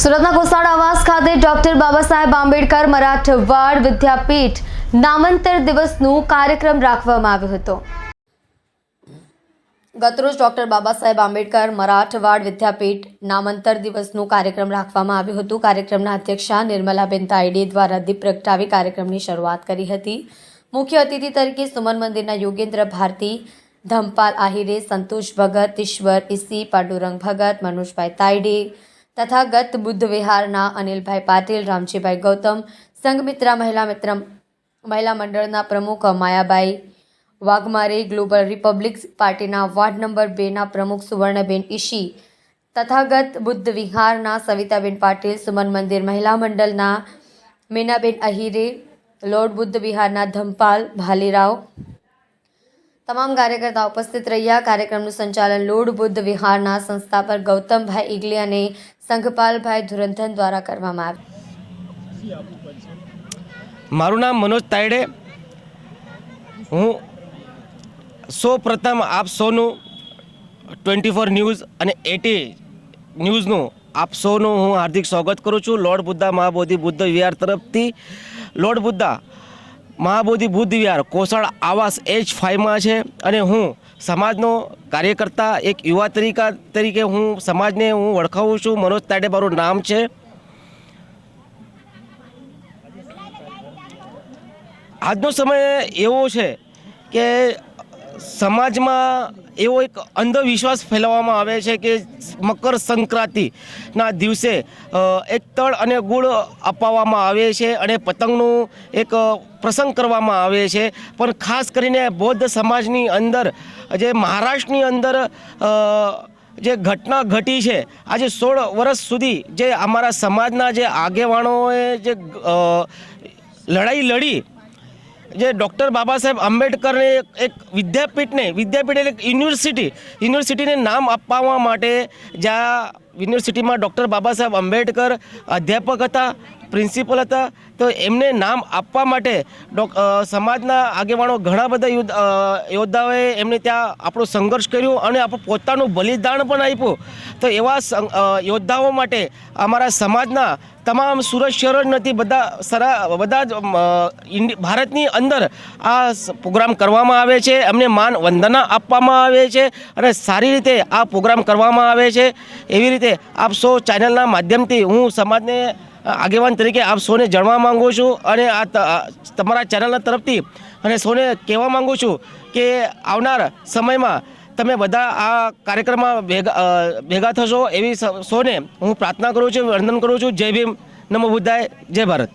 સુરતના ગોસાડ આવાસ ખાતે ડોક્ટર બાબા સાહેબ આંબેડકર મરાઠવાડ વિદ્યાપીઠ નામાંતર દિવસનું કાર્યક્રમ રાખવામાં આવ્યો હતો. ગતરોજ ડોક્ટર બાબા સાહેબ આંબેડકર મરાઠવાડ વિદ્યાપીઠ નામાંતર દિવસનું કાર્યક્રમ રાખવામાં આવ્યું હતું. કાર્યક્રમના અધ્યક્ષા નિર્મલાબેન તાયડે દ્વારા દીપ પ્રગટાવી કાર્યક્રમની શરૂઆત કરી હતી. મુખ્ય અતિથિ તરીકે સુમન મંદિરના યોગેન્દ્ર ભારતી, ધમપાલ આહિરે, સંતોષ ભગત, ઈશ્વર, ઈસી, પાંડુરંગ ભગત, મનોજભાઈ તાયડે તથા ગત બુદ્ધ વિહારના અનિલભાઈ પાટીલ, રામજીભાઈ ગૌતમ, સંઘમિત્રા મહિલા મિત્ર મહિલા મંડળના પ્રમુખ માયાબાઈ વાઘમારી, ગ્લોબલ રિપબ્લિક પાર્ટીના વાર્ડ નંબર બેના પ્રમુખ સુવર્ણબેન ઈશી તથાગત બુદ્ધ વિહારના સવિતાબેન પાટીલ, સુમન મંદિર મહિલા મંડળના મીનાબેન અહીરે, લોર્ડ બુદ્ધ વિહારના ધમપાલ, ભાલીરાવ તમામ કાર્યકર્તા ઉપસ્થિત રહ્યા. કાર્યક્રમનું સંચાલન લોડ બુદ્ધ વિહારના સંસ્થાપક ગૌતમભાઈ ઇગલે અને સંઘપાલભાઈ ધુરંધન દ્વારા કરવામાં આવ્યું. મારું નામ મનોજ તાયડે. હું સૌ પ્રથમ આપ સૌનું ટ્વેન્ટી ફોર ન્યૂઝ અને એટી ન્યૂઝનું આપ સૌનું હું હાર્દિક સ્વાગત કરું છું. લોર્ડ બુદ્ધા મહાબોધિ બુદ્ધ વિહાર તરફથી. લોર્ડ બુદ્ધા મહાબોધિ બુદ્ધ વિહાર કોસળ આવાસ એચ ફાઈવમાં છે અને હું સમાજનો કાર્યકર્તા, એક યુવા તરીકા તરીકે હું સમાજને હું ઓળખાવું છું. મનોજ તાડે મારું નામ છે. આજનો સમય એવો છે કે સમાજમાં એવો એક અંધવિશ્વાસ ફેલાવવામાં આવે છે કે મકર સંક્રાંતિના દિવસે એક તળ અને ગુળ અપાવવામાં આવે છે અને પતંગનું એક પ્રસંગ કરવામાં આવે છે. પણ ખાસ કરીને બૌદ્ધ સમાજની અંદર, જે મહારાષ્ટ્રની અંદર જે ઘટના ઘટી છે, આજે સોળ વર્ષ સુધી જે અમારા સમાજના જે આગેવાનોએ જે લડાઈ લડી જે ડૉક્ટર બાબા સાહેબ આંબેડકરને એક વિદ્યાપીઠને, વિદ્યાપીઠ એટલે યુનિવર્સિટી, યુનિવર્સિટીને નામ આપવા માટે જ્યાં યુનિવર્સિટીમાં ડૉક્ટર બાબા સાહેબ આંબેડકર અધ્યાપક હતા, પ્રિન્સિપલ હતા, તો એમને નામ આપવા માટે સમાજના આગેવાનો ઘણા બધા યુદ્ધ યોદ્ધાઓએ એમને ત્યાં આપણો સંઘર્ષ કર્યો અને આપણું પોતાનું બલિદાન પણ આપ્યું. તો એવા યોદ્ધાઓ માટે અમારા સમાજના તમામ સુરત શહેર જ નથી બધા સરા, બધા જ ભારતની અંદર આ પ્રોગ્રામ કરવામાં આવે છે. એમને માન વંદના આપવામાં આવે છે અને સારી રીતે આ પ્રોગ્રામ કરવામાં આવે છે. એવી રીતે આપ સૌ ચેનલના માધ્યમથી હું સમાજને આગેવાન તરીકે આપ સૌને જણવા માગું છું અને આ તમારા ચેનલના તરફથી અને સૌને કહેવા માગું છું કે આવનાર સમયમાં તમે બધા આ કાર્યક્રમમાં ભેગા ભેગા થશો એવી સૌને હું પ્રાર્થના કરું છું વંદન કરું છું. જય ભીમ નમો બુદ્ધાય, જય ભારત.